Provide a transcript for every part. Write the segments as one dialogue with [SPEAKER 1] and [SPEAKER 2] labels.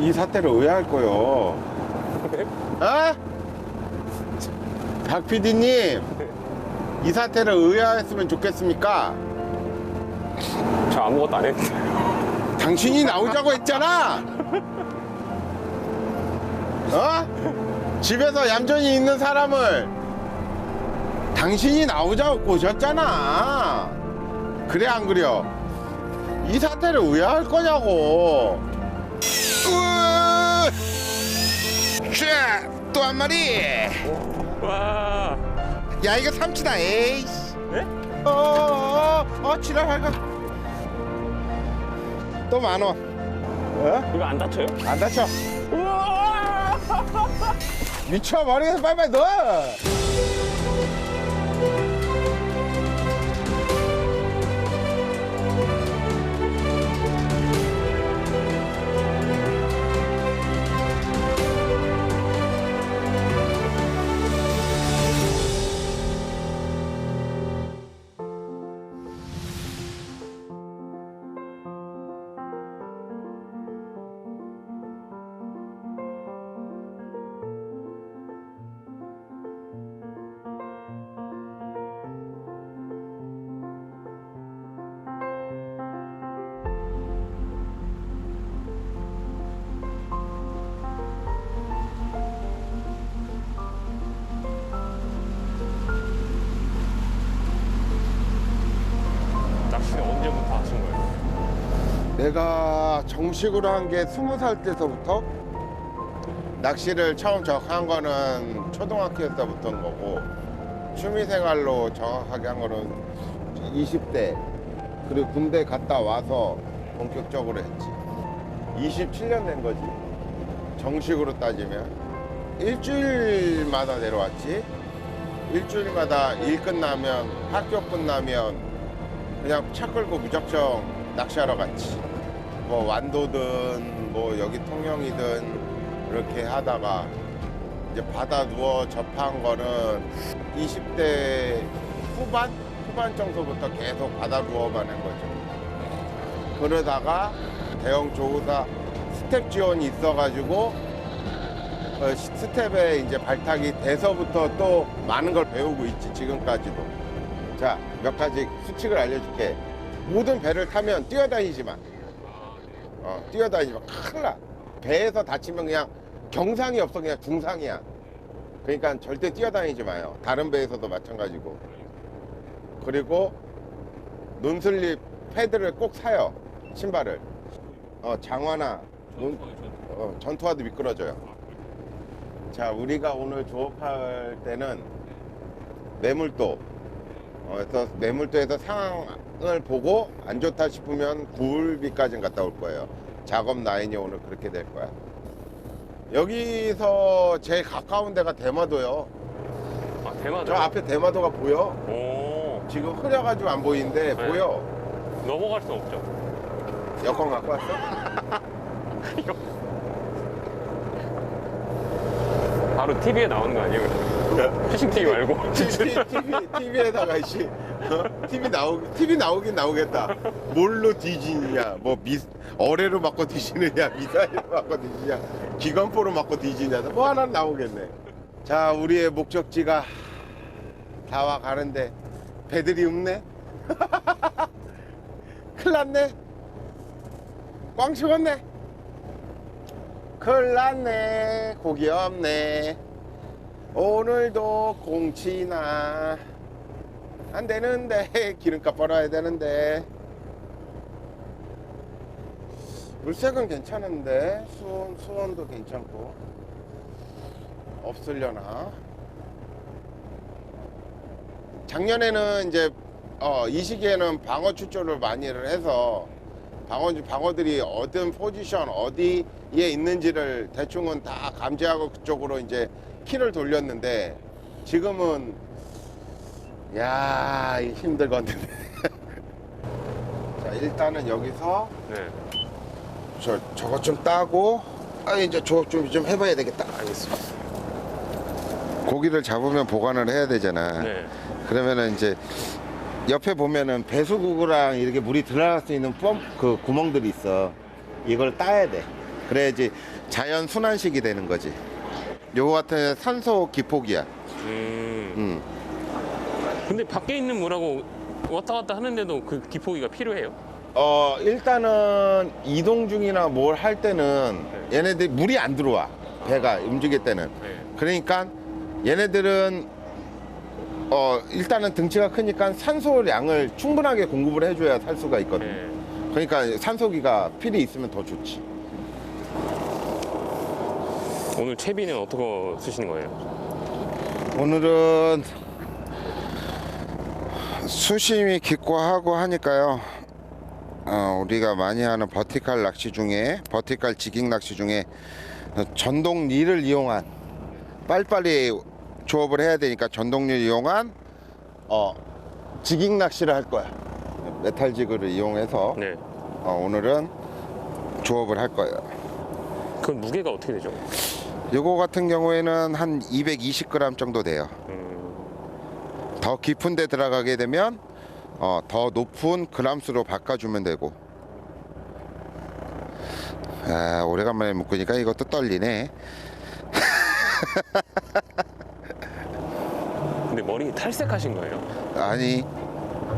[SPEAKER 1] 이 사태를 의아할 거요. 어? 박 PD님, 이 사태를 의아했으면 좋겠습니까?
[SPEAKER 2] 저 아무것도 안 했는데.
[SPEAKER 1] 당신이 나오자고 했잖아. 어? 집에서 얌전히 있는 사람을 당신이 나오자고 꼬셨잖아. 그래 안 그려? 이 사태를 왜 할 거냐고. 또 한 마리.
[SPEAKER 2] 와.
[SPEAKER 1] 야 이거 삼치다. 에이씨.
[SPEAKER 2] 네?
[SPEAKER 1] 어 어 어 어, 지랄할까? 또만 원. 어?
[SPEAKER 2] 이거 안 다쳐요?
[SPEAKER 1] 안 다쳐.
[SPEAKER 2] 우와.
[SPEAKER 1] 미쳐 머리에서 빨리빨리 넣어. 내가 정식으로 한 게 스무 살 때서부터 낚시를 처음 정한 거는 초등학교 때부터인 거고 취미생활로 정확하게 한 거는 20대 그리고 군대 갔다 와서 본격적으로 했지. 27년 된 거지. 정식으로 따지면 일주일마다 내려왔지. 일주일마다 일 끝나면 학교 끝나면 그냥 차 끌고 무작정 낚시하러 갔지. 뭐 완도든 뭐 여기 통영이든 이렇게 하다가 이제 바다 누워 접한 거는 20대 후반 후반 정도부터 계속 바다 누워만 한 거죠. 그러다가 대형 조우사 스텝 지원이 있어가지고 어, 시- 스텝에 이제 발탁이 돼서부터 또 많은 걸 배우고 있지 지금까지도. 자, 몇 가지 수칙을 알려줄게. 모든 배를 타면 뛰어다니지 마. 어, 뛰어다니지 마. 큰일 나. 배에서 다치면 그냥 경상이 없어. 그냥 중상이야. 그러니까 절대 뛰어다니지 마요. 다른 배에서도 마찬가지고. 그리고 논슬립 패드를 꼭 사요. 신발을. 어, 장화나 논, 어, 전투화도 미끄러져요. 자, 우리가 오늘 조업할 때는 매물도 어, 그래서 매물도에서 상황 을 보고 안 좋다 싶으면 굴비까지 갔다 올 거예요. 작업 라인이 오늘 그렇게 될 거야. 여기서 제일 가까운 데가 대마도요.
[SPEAKER 2] 아, 대마도.
[SPEAKER 1] 저 앞에 대마도가 보여.
[SPEAKER 2] 오.
[SPEAKER 1] 지금 흐려가지고 안 보이는데
[SPEAKER 2] 네.
[SPEAKER 1] 보여.
[SPEAKER 2] 넘어갈 수 없죠.
[SPEAKER 1] 여권 갖고 왔어?
[SPEAKER 2] 이거. 바로 TV에 나오는 거 아니에요? 피싱 TV 말고.
[SPEAKER 1] TV, TV, TV에다가 이씨, 어? TV 나오, TV 나오긴 나오겠다. 뭘로 뒤지느냐, 뭐 미, 어뢰로 맞고 뒤지느냐, 미사일로 맞고 뒤지냐, 기관포로 맞고 뒤지냐, 뭐 하나 나오겠네. 자, 우리의 목적지가 다 와 가는데 배들이 없네. 큰일 났네. 꽝 식었네. 큰일 났네. 고기 없네. 오늘도 공치나 안 되는데. 기름값 벌어야 되는데. 물색은 괜찮은데. 수온 수온도 괜찮고. 없으려나. 작년에는 이제 어, 이 시기에는 방어 출조를 많이를 해서 방어 방어들이 어떤 포지션 어디에 있는지를 대충은 다 감지하고 그쪽으로 이제 키를 돌렸는데 지금은 야 이거 힘들거든요. 자 일단은 여기서
[SPEAKER 2] 네.
[SPEAKER 1] 저 저것 좀 따고 아 이제 조업 좀좀 해봐야 되겠다.
[SPEAKER 2] 알겠습니다.
[SPEAKER 1] 고기를 잡으면 보관을 해야 되잖아.
[SPEAKER 2] 네.
[SPEAKER 1] 그러면은 이제 옆에 보면은 배수구구랑 이렇게 물이 들어갈 수 있는 펌, 그 구멍들이 있어. 이걸 따야 돼. 그래야지 자연 순환식이 되는 거지. 요거 같은 산소 기폭이야.
[SPEAKER 2] 음.
[SPEAKER 1] 음.
[SPEAKER 2] 근데 밖에 있는 물하고 왔다 갔다 하는데도 그 기포기가 필요해요.
[SPEAKER 1] 어 일단은 이동 중이나 뭘 할 때는
[SPEAKER 2] 네.
[SPEAKER 1] 얘네들이 물이 안 들어와 배가 움직일 때는
[SPEAKER 2] 네.
[SPEAKER 1] 그러니까 얘네들은 어 일단은 등치가 크니까 산소량을 충분하게 공급을 해줘야 살 수가 있거든.
[SPEAKER 2] 네.
[SPEAKER 1] 그러니까 산소기가 필히 있으면 더 좋지.
[SPEAKER 2] 오늘 채비는 어떻게 쓰시는 거예요?
[SPEAKER 1] 오늘은 수심이 깊고 하고 하니까요. 어, 우리가 많이 하는 버티칼 낚시 중에 버티칼 지깅 낚시 중에 전동 릴을 이용한 빨리빨리 조업을 해야 되니까 전동 릴 이용한 어, 지깅 낚시를 할 거야. 메탈 지그를 이용해서
[SPEAKER 2] 네.
[SPEAKER 1] 어, 오늘은 조업을 할 거예요.
[SPEAKER 2] 그건 무게가 어떻게 되죠?
[SPEAKER 1] 요거 같은 경우에는 한 220g 정도 돼요.
[SPEAKER 2] 음,
[SPEAKER 1] 더 깊은 데 들어가게 되면 어, 더 높은 그람수로 바꿔주면 되고 아, 오래간만에 묶으니까 이것도 떨리네
[SPEAKER 2] 근데 머리 탈색하신 거예요?
[SPEAKER 1] 아니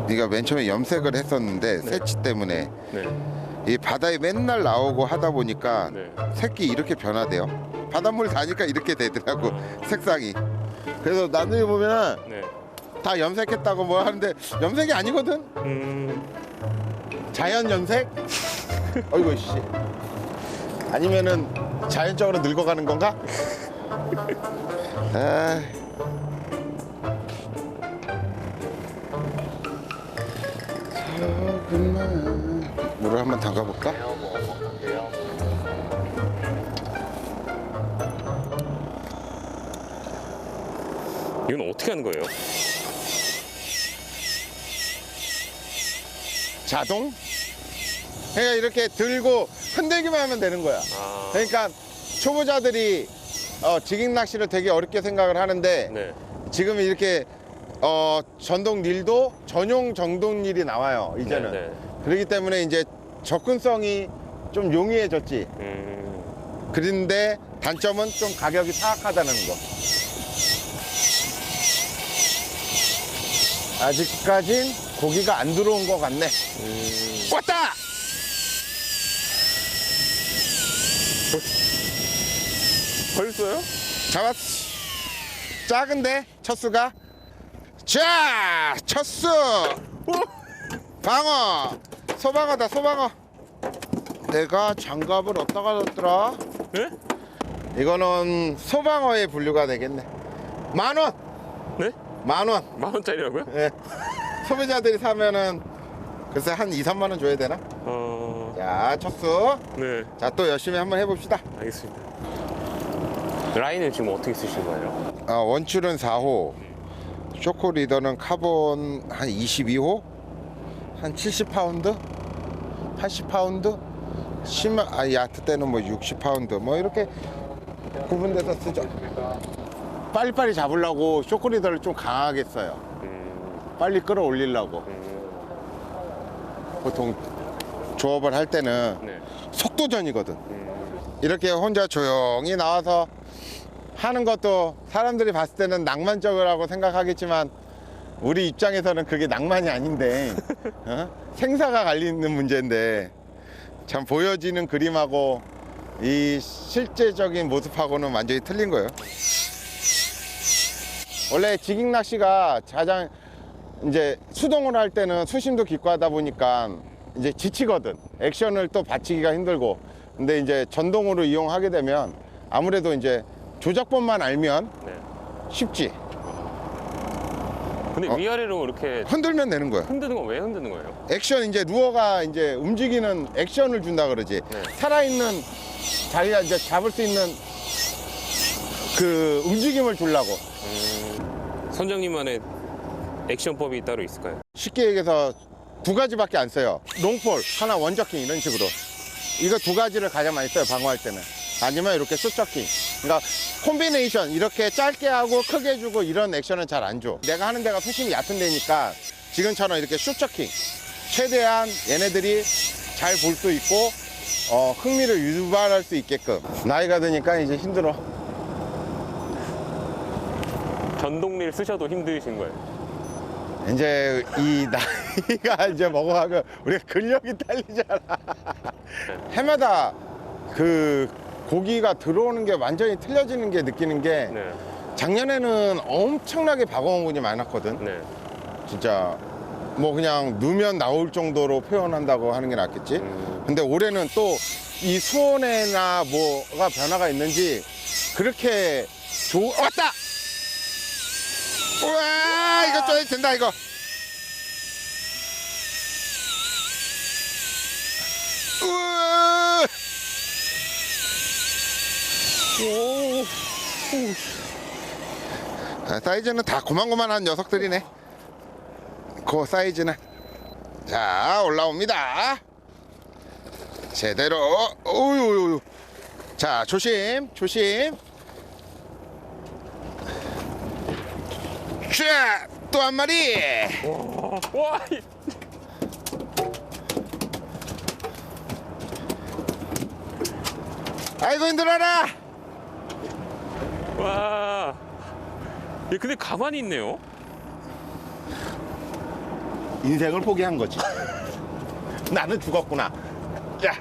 [SPEAKER 1] 네가 맨 처음에 염색을 했었는데
[SPEAKER 2] 네.
[SPEAKER 1] 새치 때문에
[SPEAKER 2] 네.
[SPEAKER 1] 이 바다에 맨날 나오고 하다 보니까
[SPEAKER 2] 네.
[SPEAKER 1] 색이 이렇게 변화돼요 바닷물 다니까 이렇게 되더라고
[SPEAKER 2] 어.
[SPEAKER 1] 색상이 그래서 나중에 보면
[SPEAKER 2] 네.
[SPEAKER 1] 다 염색했다고 뭐 하는데 염색이 아니거든
[SPEAKER 2] 음,
[SPEAKER 1] 자연 염색? 어이구 씨. 아니면은 자연적으로 늙어가는 건가? 아. 저그만 물을 한번 담가볼까?
[SPEAKER 2] 이건 어떻게 하는 거예요?
[SPEAKER 1] 자동? 그러니까 이렇게 들고 흔들기만 하면 되는 거야.
[SPEAKER 2] 아,
[SPEAKER 1] 그러니까 초보자들이 어, 지깅 낚시를 되게 어렵게 생각을 하는데
[SPEAKER 2] 네.
[SPEAKER 1] 지금 이렇게 어, 전동 릴도 전용 전동 릴이 나와요 이제는
[SPEAKER 2] 네, 네.
[SPEAKER 1] 그렇기 때문에 이제 접근성이 좀 용이해졌지
[SPEAKER 2] 음,
[SPEAKER 1] 그런데 단점은 좀 가격이 사악하다는 거 아직까진 고기가 안 들어온 것 같네
[SPEAKER 2] 음.
[SPEAKER 1] 왔다
[SPEAKER 2] 벌써요?
[SPEAKER 1] 잡았어 작은데 첫 수가 자 첫 수 방어 소방어다 소방어 내가 장갑을 어디다가 뒀더라
[SPEAKER 2] 네?
[SPEAKER 1] 이거는 소방어에 분류가 되겠네 만 원
[SPEAKER 2] 네?
[SPEAKER 1] 만 원
[SPEAKER 2] 만 원짜리라고요?
[SPEAKER 1] 예. 소비자들이 사면은 글쎄 한 2, 3만 원 줘야 되나?
[SPEAKER 2] 어,
[SPEAKER 1] 자 첫수
[SPEAKER 2] 네.
[SPEAKER 1] 자 또 열심히 한번 해봅시다
[SPEAKER 2] 알겠습니다. 라인을 지금 어떻게 쓰신 거예요?
[SPEAKER 1] 어, 원줄은 4호, 쇼코 리더는 카본 한 22호, 한 70파운드, 80파운드, 심한 아, 야트 때는 뭐 60파운드, 뭐 이렇게 구분돼서 쓰죠. 빨리빨리 잡으려고 쇼코 리더를 좀 강하게 써요.
[SPEAKER 2] 음,
[SPEAKER 1] 빨리 끌어올리려고.
[SPEAKER 2] 음,
[SPEAKER 1] 보통 조업을 할 때는
[SPEAKER 2] 네.
[SPEAKER 1] 속도전이거든.
[SPEAKER 2] 음,
[SPEAKER 1] 이렇게 혼자 조용히 나와서 하는 것도 사람들이 봤을 때는 낭만적이라고 생각하겠지만 우리 입장에서는 그게 낭만이 아닌데 어? 생사가 갈리는 문제인데 참 보여지는 그림하고 이 실제적인 모습하고는 완전히 틀린 거예요. 원래 지깅 낚시가 가장 이제 수동으로 할 때는 수심도 깊고 하다 보니까 이제 지치거든. 액션을 또 받치기가 힘들고. 근데 이제 전동으로 이용하게 되면 아무래도 이제 조작법만 알면
[SPEAKER 2] 네.
[SPEAKER 1] 쉽지.
[SPEAKER 2] 근데
[SPEAKER 1] 어?
[SPEAKER 2] 위아래로 이렇게
[SPEAKER 1] 흔들면 되는 거야.
[SPEAKER 2] 흔드는 건 왜 흔드는 거예요?
[SPEAKER 1] 액션 이제 루어가 이제 움직이는 액션을 준다 그러지.
[SPEAKER 2] 네.
[SPEAKER 1] 살아있는 자기가 이제 잡을 수 있는 그 움직임을 주려고.
[SPEAKER 2] 음, 선장님만의 액션법이 따로 있을까요?
[SPEAKER 1] 쉽게 얘기해서 두 가지밖에 안 써요. 롱폴, 하나 원저킹 이런 식으로. 이거 두 가지를 가장 많이 써요, 방어할 때는. 아니면 이렇게 숏저킹. 그러니까 콤비네이션, 이렇게 짧게 하고 크게 해주고 이런 액션은 잘 안 줘. 내가 하는 데가 수심이 얕은 데니까 지금처럼 이렇게 숏저킹. 최대한 얘네들이 잘 볼 수 있고, 어, 흥미를 유발할 수 있게끔 나이가 드니까 이제 힘들어
[SPEAKER 2] 전동릴 쓰셔도 힘드신 거예요.
[SPEAKER 1] 이제 이 나이가 이제 먹어가면 우리가 근력이 딸리잖아 해마다 그 고기가 들어오는 게 완전히 틀려지는 게 느끼는 게
[SPEAKER 2] 네.
[SPEAKER 1] 작년에는 엄청나게 박어원군이 많았거든
[SPEAKER 2] 네.
[SPEAKER 1] 진짜 뭐 그냥 누면 나올 정도로 표현한다고 하는 게 낫겠지.
[SPEAKER 2] 음.
[SPEAKER 1] 근데 올해는 또 이 수온에나 뭐가 변화가 있는지 그렇게 좋 왔다. 우와 이거 좀 된다 이거. 우와. 오. 아, 사이즈는 다 고만고만한 녀석들이네. 그 사이즈는 자 올라옵니다 제대로 오유유유 자 조심 조심 쫙 또 한 마리.
[SPEAKER 2] 와, 이-
[SPEAKER 1] 아이고 힘들어라.
[SPEAKER 2] 와. 예, 근데 가만히 있네요.
[SPEAKER 1] 인생을 포기한 거지. 나는 죽었구나. 자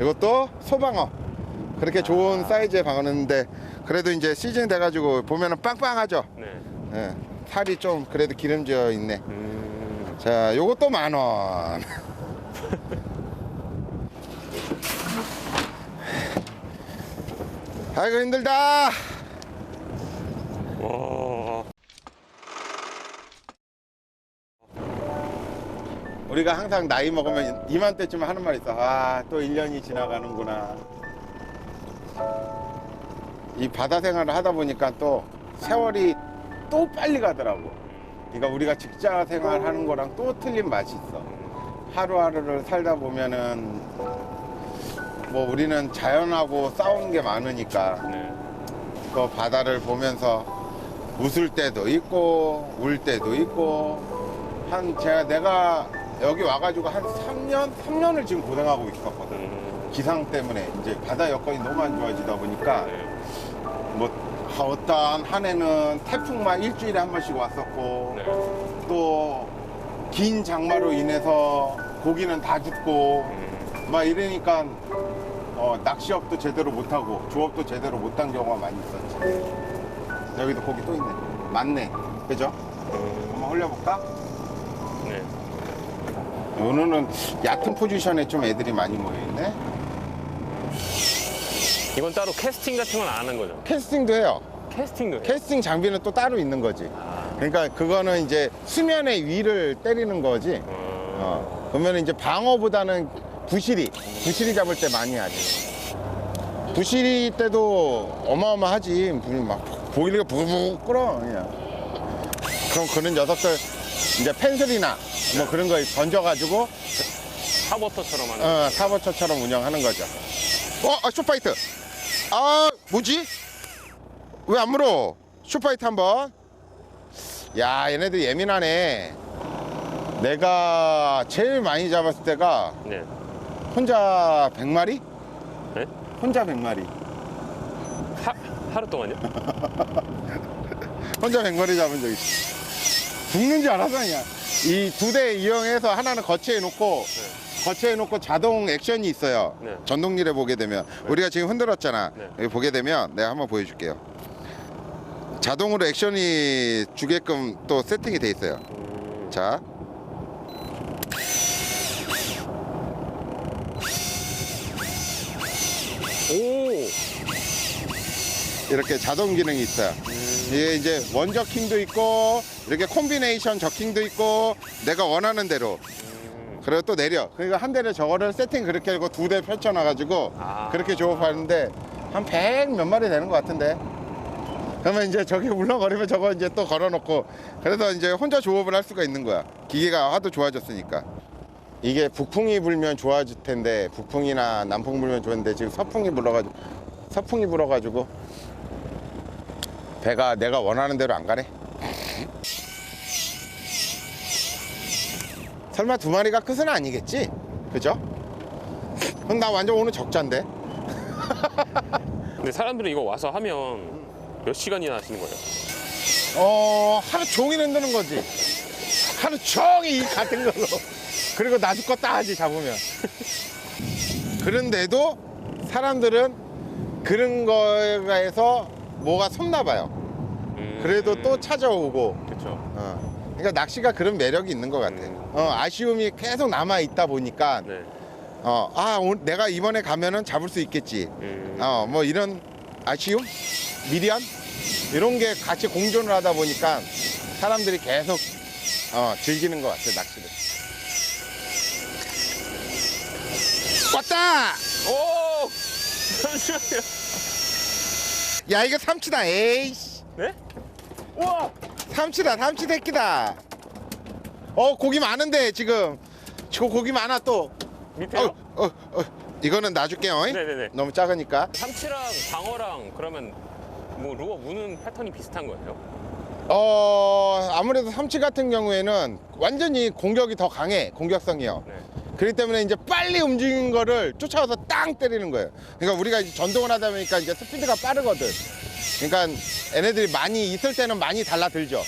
[SPEAKER 1] 이것도 소방어. 그렇게 좋은 사이즈의 방어였는데 그래도 이제 시즌 돼가지고 보면은 빵빵하죠?
[SPEAKER 2] 네.
[SPEAKER 1] 예, 살이 좀 그래도 기름져 있네
[SPEAKER 2] 음.
[SPEAKER 1] 자, 요것도 만 원. 아이고 힘들다.
[SPEAKER 2] 와.
[SPEAKER 1] 우리가 항상 나이 먹으면 이맘때쯤 하는 말 있어. 아, 또 1년이 지나가는구나. 이 바다 생활을 하다 보니까 또 세월이 또 빨리 가더라고. 그러니까 우리가 직장 생활하는 거랑 또 틀린 맛이 있어. 하루하루를 살다 보면은 뭐 우리는 자연하고 싸우는 게 많으니까
[SPEAKER 2] 네.
[SPEAKER 1] 그 바다를 보면서 웃을 때도 있고 울 때도 있고 한 제가 내가 여기 와가지고 한 3년 3년을 지금 고생하고 있었거든
[SPEAKER 2] 음.
[SPEAKER 1] 기상 때문에 이제 바다 여건이 너무 안 좋아지다 보니까
[SPEAKER 2] 네.
[SPEAKER 1] 어떤 한 해는 태풍만 일주일에 한 번씩 왔었고
[SPEAKER 2] 네.
[SPEAKER 1] 또긴 장마로 인해서 고기는 다 죽고
[SPEAKER 2] 음.
[SPEAKER 1] 막 이러니까 어, 낚시업도 제대로 못하고 조업도 제대로 못한 경우가 많이 있었지 여기도 고기 또 있네 많네 그죠?
[SPEAKER 2] 음.
[SPEAKER 1] 한번 흘려볼까?
[SPEAKER 2] 네.
[SPEAKER 1] 오늘은 얕은 포지션에 좀 애들이 많이 모여있네
[SPEAKER 2] 이건 따로 캐스팅 같은 건 안 하는 거죠?
[SPEAKER 1] 캐스팅도 해요
[SPEAKER 2] 캐스팅도 해요?
[SPEAKER 1] 캐스팅 장비는 또 따로 있는 거지 그러니까 그거는 이제 수면의 위를 때리는 거지
[SPEAKER 2] 어.
[SPEAKER 1] 어, 그러면 이제 방어보다는 부시리, 부시리 잡을 때 많이 하지. 부시리 때도 어마어마하지. 막 보일러가 부글부글 끓어, 그냥. 그럼 그런 녀석들 이제 펜슬이나 뭐 그런 거 던져가지고
[SPEAKER 2] 하버터처럼 하는
[SPEAKER 1] 어, 사버처처럼 운영하는 거죠. 어, 아, 쇼파이트. 아, 뭐지? 왜 안 물어? 쇼파이트 한번. 야, 얘네들 예민하네. 내가 제일 많이 잡았을 때가
[SPEAKER 2] 네.
[SPEAKER 1] 혼자 100마리?
[SPEAKER 2] 네?
[SPEAKER 1] 혼자 100마리.
[SPEAKER 2] 하, 하루 동안요?
[SPEAKER 1] 혼자 100마리 잡은 적 있어. 죽는 줄 알았어, 그냥. 이 두 대 이용해서 하나는 거치해 놓고, 거치해 놓고 자동 액션이 있어요.
[SPEAKER 2] 네.
[SPEAKER 1] 전동릴에 보게 되면. 우리가 지금 흔들었잖아.
[SPEAKER 2] 네.
[SPEAKER 1] 여기 보게 되면 내가 한번 보여줄게요. 자동으로 액션이 주게끔 또 세팅이 돼 있어요.
[SPEAKER 2] 음.
[SPEAKER 1] 자.
[SPEAKER 2] 오!
[SPEAKER 1] 이렇게 자동 기능이 있어요. 이게 이제 원저 킹도 있고 이렇게 콤비네이션 저킹도 있고 내가 원하는 대로
[SPEAKER 2] 음.
[SPEAKER 1] 그리고 또 내려. 그러니까 한 대를 저거를 세팅 그렇게 하고 두 대 펼쳐놔가지고
[SPEAKER 2] 아.
[SPEAKER 1] 그렇게 조업하는데 한 100 몇 마리 되는 것 같은데. 그러면 이제 저기 울렁거리면 저거 이제 또 걸어놓고 그래서 이제 혼자 조업을 할 수가 있는 거야. 기계가 하도 좋아졌으니까. 이게 북풍이 불면 좋아질 텐데 북풍이나 남풍 불면 좋은데 지금 서풍이 불어가지고 서풍이 불어가지고 배가 내가 원하는 대로 안 가네. 설마 두 마리가 끝은 아니겠지? 그죠? 그럼 나 완전 오늘 적자인데.
[SPEAKER 2] 근데 사람들이 이거 와서 하면 몇 시간이나 하시는 거예요?
[SPEAKER 1] 어 하루 종일 흔드는 거지. 하루 종일 이 같은 걸로. 그리고 나도 껐다 하지 잡으면. 그런데도 사람들은 그런 거에서 뭐가 솟나 봐요.
[SPEAKER 2] 음,
[SPEAKER 1] 그래도 또 찾아오고. 그러니까 낚시가 그런 매력이 있는 것 같아.
[SPEAKER 2] 음.
[SPEAKER 1] 어, 아쉬움이 계속 남아 있다 보니까
[SPEAKER 2] 네.
[SPEAKER 1] 어, 아, 오늘 내가 이번에 가면은 잡을 수 있겠지.
[SPEAKER 2] 음,
[SPEAKER 1] 어, 뭐 이런 아쉬움, 미련 이런 게 같이 공존을 하다 보니까 사람들이 계속 어, 즐기는 것 같아 낚시를. 왔다!
[SPEAKER 2] 오! 잠시만요.
[SPEAKER 1] 야 이거 삼치다. 에이씨.
[SPEAKER 2] 네? 우와!
[SPEAKER 1] 삼치다. 삼치 새끼다. 어 고기 많은데 지금. 지금 고기 많아 또.
[SPEAKER 2] 밑에요?
[SPEAKER 1] 어, 어, 어. 이거는 놔줄게요. 어이?
[SPEAKER 2] 네네네.
[SPEAKER 1] 너무 작으니까.
[SPEAKER 2] 삼치랑 방어랑 그러면 뭐 루어 무는 패턴이 비슷한 거예요?
[SPEAKER 1] 어 아무래도 삼치 같은 경우에는 완전히 공격이 더 강해 공격성이요.
[SPEAKER 2] 네.
[SPEAKER 1] 그렇기 때문에 이제 빨리 움직이는 거를 쫓아와서 땅 때리는 거예요. 그러니까 우리가 이제 전동을 하다 보니까 이제 스피드가 빠르거든. 그러니까 얘네들이 많이 있을 때는 많이 달라들죠.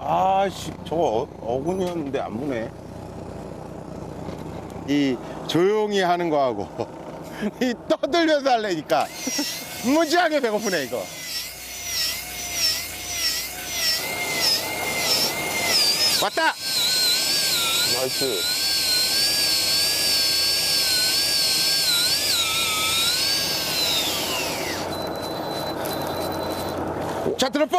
[SPEAKER 1] 아씨 저거 어, 어군이었는데 안 보네. 이 조용히 하는 거하고 이 떠들면서 하려니까 무지하게 배고프네 이거. 왔다.
[SPEAKER 2] 나이스.
[SPEAKER 1] 자 들어 뻥.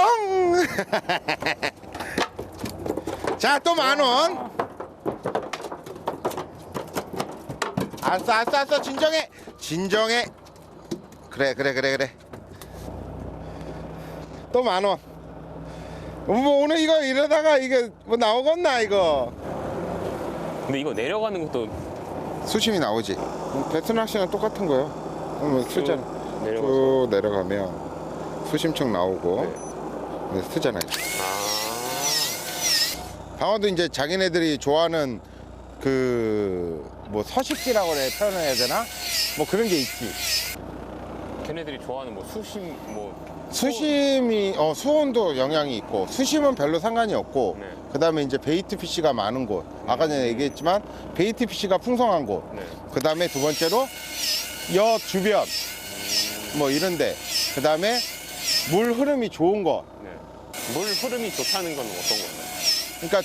[SPEAKER 1] 자 또 만 원. 알았어 알았어 알았어 진정해 진정해. 그래 그래 그래 그래. 또 만 원. 뭐 오늘 이거 이러다가 이게 뭐 나오겠나 이거.
[SPEAKER 2] 근데 이거 내려가는 것도
[SPEAKER 1] 수심이 나오지. 베트 낚시랑 똑같은 거요. 뭐 수잖아.
[SPEAKER 2] 내려가서.
[SPEAKER 1] 쭉 내려가면 수심층 나오고
[SPEAKER 2] 네.
[SPEAKER 1] 네, 쓰잖아요.
[SPEAKER 2] 아.
[SPEAKER 1] 방어도 이제 자기네들이 좋아하는 그 뭐 서식지라고 그래 표현해야 되나? 뭐 그런 게 있지.
[SPEAKER 2] 걔네들이 좋아하는 뭐 수심 뭐
[SPEAKER 1] 수심이 어 수온도 영향이 있고 수심은 별로 상관이 없고
[SPEAKER 2] 네.
[SPEAKER 1] 그 다음에 이제 베이트 피시가 많은 곳 아까 전에 얘기했지만 베이트 피시가 풍성한 곳
[SPEAKER 2] 네.
[SPEAKER 1] 그다음에 두 번째로 여 주변 뭐 이런데 그 다음에 물 흐름이 좋은 거
[SPEAKER 2] 네. 물 흐름이 좋다는 건 어떤 건가요?
[SPEAKER 1] 그러니까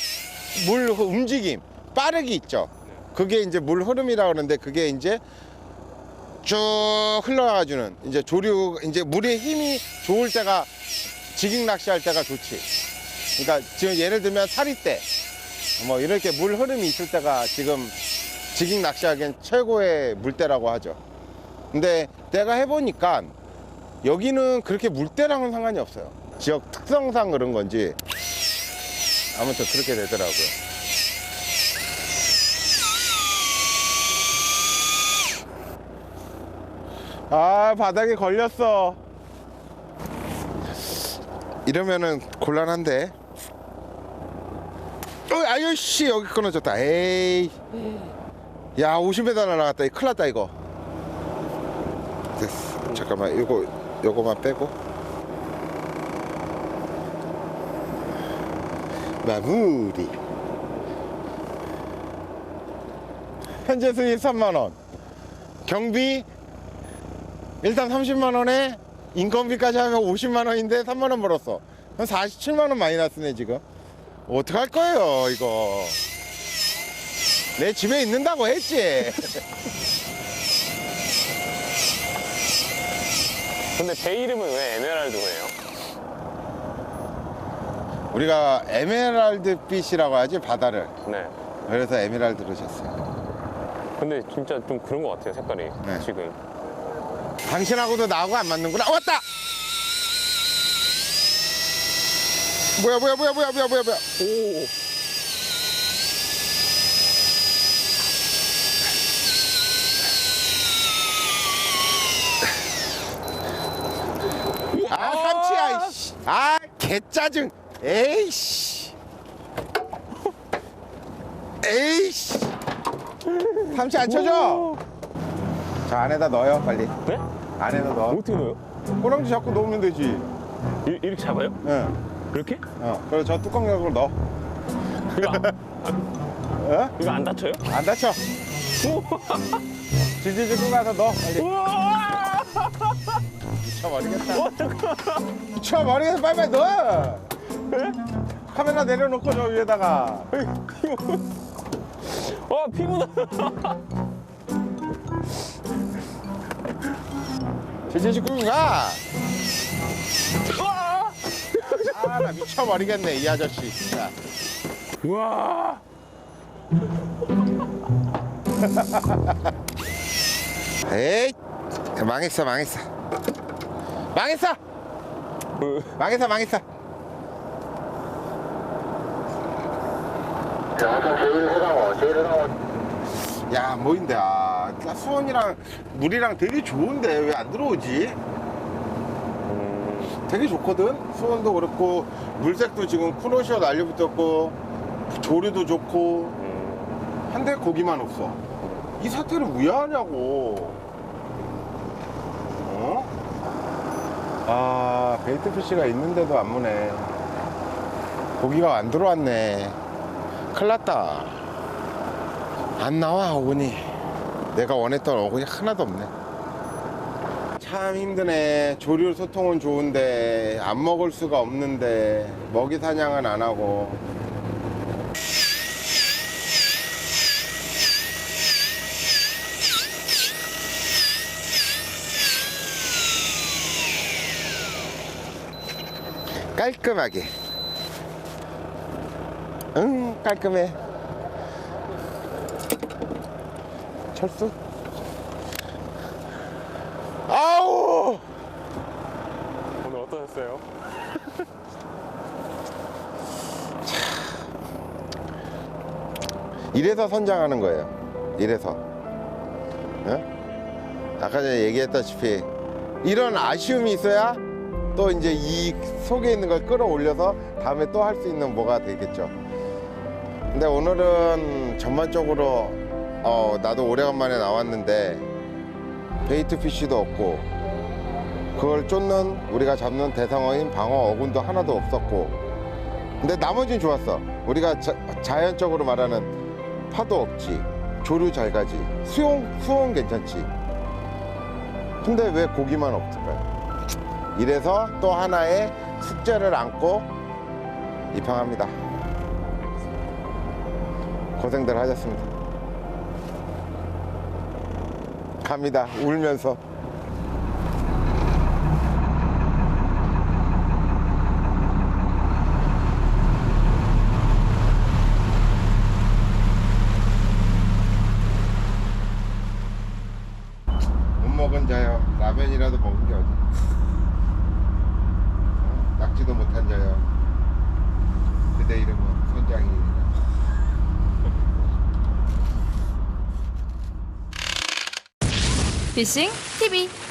[SPEAKER 1] 물 움직임 빠르기 있죠. 그게 이제 물 흐름이라 그러는데 그게 이제 쭉 흘러가주는 이제 조류 이제 물의 힘이 좋을 때가 지깅 낚시할 때가 좋지. 그러니까 지금 예를 들면 사리 때 뭐 이렇게 물 흐름이 있을 때가 지금 지깅 낚시하기엔 최고의 물때라고 하죠. 근데 내가 해보니까 여기는 그렇게 물때랑은 상관이 없어요. 지역 특성상 그런 건지 아무튼 그렇게 되더라고요. 아 바닥에 걸렸어. 이러면은 곤란한데. 어, 아유 씨 여기 끊어졌다. 에이. 야 50m 날아갔다. 큰일 났다 이거. 됐어. 잠깐만 이거 요거만 빼고. 마무리. 현재 수익 3만 원. 경비 일단 30만 원에 인건비까지 하면 50만 원인데 3만 원 벌었어. 한 47만 원 마이너스네 지금. 어떡할 거예요 이거. 내 집에 있는다고 했지.
[SPEAKER 2] 근데 배 이름은 왜 에메랄드예요?
[SPEAKER 1] 우리가 에메랄드 빛이라고 하지 바다를.
[SPEAKER 2] 네.
[SPEAKER 1] 그래서 에메랄드로 졌어요.
[SPEAKER 2] 근데 진짜 좀 그런 것 같아요 색깔이
[SPEAKER 1] 네.
[SPEAKER 2] 지금.
[SPEAKER 1] 당신하고도 나하고 안 맞는구나. 어, 왔다. 뭐야 뭐야 뭐야 뭐야 뭐야 뭐야 뭐야.
[SPEAKER 2] 오.
[SPEAKER 1] 아 삼치야. 이씨. 아 개짜증 에이씨 에이씨 삼치 안 쳐줘 자 안에다 넣어요 빨리
[SPEAKER 2] 네?
[SPEAKER 1] 안에다 넣어
[SPEAKER 2] 어떻게 넣어요?
[SPEAKER 1] 꼬랑지 잡고 놓으면 되지
[SPEAKER 2] 이, 이렇게 잡아요?
[SPEAKER 1] 응
[SPEAKER 2] 이렇게?
[SPEAKER 1] 어, 그리고 저 뚜껑 열고 넣어.
[SPEAKER 2] 이거, 안-
[SPEAKER 1] 어?
[SPEAKER 2] 이거 안 다쳐요?
[SPEAKER 1] 안 다쳐. 지지지 끄고 가서 넣어 빨리.
[SPEAKER 2] 우와!
[SPEAKER 1] 미쳐버리겠다. 미쳐버리겠어. 빨리빨리 넣어. 카메라 내려놓고 저 위에다가.
[SPEAKER 2] 와, 피부다.
[SPEAKER 1] 지지지 끄고 가 아, 나 미쳐버리겠네, 이 아저씨. 진짜.
[SPEAKER 2] 우와.
[SPEAKER 1] 에이, 망했어, 망했어. 망했어! 망했어, 망했어. 야, 뭐인데, 아. 나 수원이랑 물이랑 되게 좋은데, 왜 안 들어오지? 되게 좋거든? 수원도 그렇고, 물색도 지금 쿠노시오 난리 붙었고, 조류도 좋고, 한데 고기만 없어. 이 사태를 왜 하냐고. 어? 아, 베이트피쉬가 있는데도 안 무네. 고기가 안 들어왔네. 큰일 났다. 안 나와, 어근이. 내가 원했던 어근이 하나도 없네. 참 힘드네. 조류 소통은 좋은데, 안 먹을 수가 없는데, 먹이 사냥은 안 하고. 깔끔하게. 응, 깔끔해. 철수? 아우!
[SPEAKER 2] 어떠셨어요?
[SPEAKER 1] 이래서 선장하는 거예요. 이래서. 예? 아까 전에 얘기했다시피 이런 아쉬움이 있어야 또 이제 이 속에 있는 걸 끌어올려서 다음에 또 할 수 있는 뭐가 되겠죠. 근데 오늘은 전반적으로 어, 나도 오래간만에 나왔는데 베이트 피쉬도 없고 그걸 쫓는 우리가 잡는 대상어인 방어 어군도 하나도 없었고 근데 나머지는 좋았어. 우리가 자, 자연적으로 말하는 파도 없지, 조류 잘 가지, 수용 수온 괜찮지. 근데 왜 고기만 없을까요? 이래서 또 하나의 숙제를 안고 입항합니다. 고생들 하셨습니다. 갑니다. 울면서. 못 먹은 자요. 라면이라도 먹은 게 어디? 어? 낙지도 못한 자요. 그대 이름은 선장이니라.
[SPEAKER 3] 피싱 TV